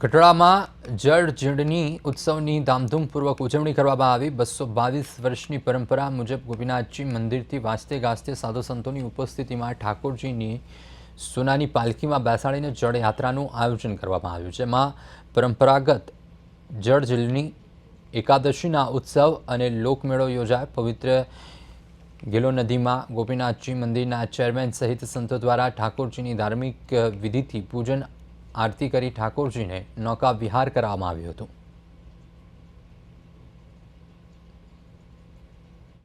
કટોળામાં જળ જીર્ણની ઉત્સવની ધામધૂમપૂર્વક ઉજવણી કરવામાં આવી. બસો બાવીસ વર્ષની પરંપરા મુજબ ગોપીનાથજી મંદિરથી વાંચતે ગાજતે સાધુ સંતોની ઉપસ્થિતિમાં ઠાકોરજીની સોનાની પાલખીમાં બેસાડીને જળયાત્રાનું આયોજન કરવામાં આવ્યું, જેમાં પરંપરાગત જળ જીલની એકાદશીના ઉત્સવ અને લોકમેળો યોજાય. પવિત્ર ગેલો નદીમાં ગોપીનાથજી મંદિરના ચેરમેન સહિત સંતો દ્વારા ઠાકોરજીની ધાર્મિક વિધિથી પૂજન આરતી કરી ઠાકોરજીને નૌકા વિહાર કરવામાં આવ્યું હતું.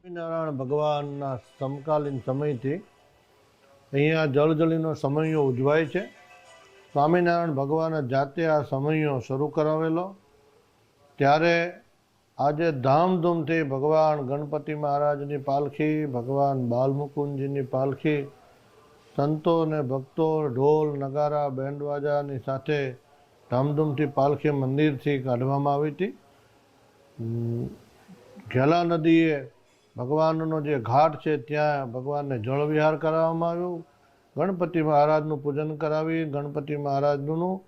સ્વામિનારાયણ ભગવાનના સમકાલીન સમયથી અહીંયા જળજલીનો સમયો ઉજવાય છે. સ્વામિનારાયણ ભગવાને જાતે આ સમયો શરૂ કરાવેલો. ત્યારે આજે ધામધૂમથી ભગવાન ગણપતિ મહારાજની પાલખી, ભગવાન બાલમુકુંદજીની પાલખી સંતો અને ભક્તો ઢોલ, નગારા, બેન્ડવાજાની સાથે ધામધૂમથી પાલખી મંદિરથી કાઢવામાં આવી હતી. ઘેલા નદીએ ભગવાનનો જે ઘાટ છે ત્યાં ભગવાનને જળવિહાર કરાવવામાં આવ્યું. ગણપતિ મહારાજનું પૂજન કરાવી ગણપતિ મહારાજનું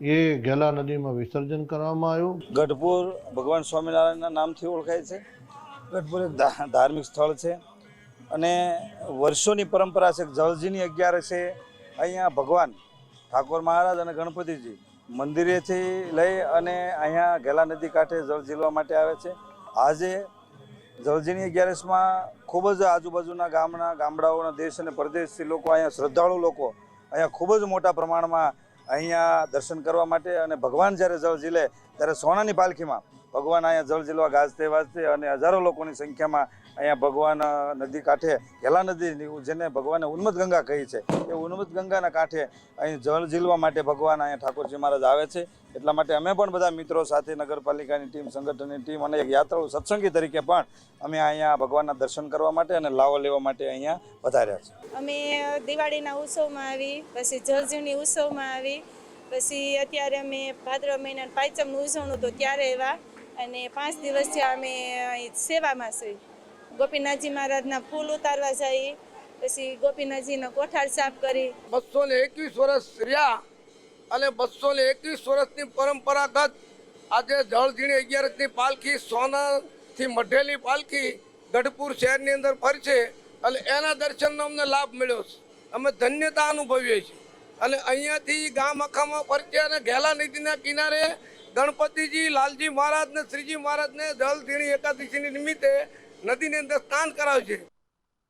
એ ગેલા નદીમાં વિસર્જન કરવામાં આવ્યું. ગઢપુર ભગવાન સ્વામિનારાયણના નામથી ઓળખાય છે. ગઢપુર એક ધાર્મિક સ્થળ છે. અને વર્ષોની પરંપરા છે જળજીની અગિયારસે અહીંયા ભગવાન ઠાકોર મહારાજ અને ગણપતિજી મંદિરેથી લઈ અને અહીંયા ઘેલા નદી કાંઠે જળ ઝીલવા માટે આવે છે. આજે જળજીની અગિયારસમાં ખૂબ જ આજુબાજુના ગામના, ગામડાઓના દેશ અને પરદેશથી લોકો અહીંયા, શ્રદ્ધાળુ લોકો અહીંયા ખૂબ જ મોટા પ્રમાણમાં અહીંયા દર્શન કરવા માટે અને ભગવાન જ્યારે જળ ઝીલે ત્યારે સોનાની પાલખીમાં ભગવાન અહીંયા જળ ઝીલવા ગાજતે વાજતે અને હજારો લોકોની સંખ્યામાં અહીંયા ભગવાન નદી કાંઠે ગેલા નદી જેને ભગવાને ઉન્મત ગંગા કહી છે. એ ઉન્મત ગંગાના કાંઠે અહીં જળ ઝીલવા માટે ભગવાન અહીંયા ઠાકોરજી મહારાજ આવે છે. એટલા માટે અમે પણ બધા મિત્રો સાથે નગરપાલિકાની ટીમ, સંગઠનની ટીમ અને એક યાત્રાળુ સત્સંગી તરીકે પણ અમે અહીંયા ભગવાનના દર્શન કરવા માટે અને લાવો લેવા માટે અહીંયા વધાર્યા છે. અમે દિવાળીના ઉત્સવમાં આવી, પછી જળજીવની ઉત્સવમાં આવી, પછી અત્યારે અમે ભાદ્રવ મહિના પાંચમનું ઉજવણું તો ત્યારે આવ્યા અને પાંચ દિવસથી અમે સેવામાં છીએ. ગોપીનાથજી મહારાજના ફૂલ ઉતારવા જઈએ, પછી ગોપીનાથજીનો કોઠાર સાફ કરી. બસો ને એકવીસ વર્ષ રહ્યા અને બસો ને એકવીસ વર્ષની પરંપરાગત આજે જળઝીણી અગિયારસની પાલખી, સોનાથી મઢેલી પાલખી ગઢપુર શહેરની અંદર ફરશે અને એના દર્શનનો અમને લાભ મળ્યો છે. અમે ધન્યતા અનુભવીએ છીએ. અને અહીંયાથી ગામ આખામાં ફરશે અને ઘેલા નદીના કિનારે ગણપતિજી લાલજી મહારાજ ને શ્રીજી મહારાજને જળઝીણી એકાદશીની નિમિત્તે નદીની અંદર સ્નાન કરાવશે.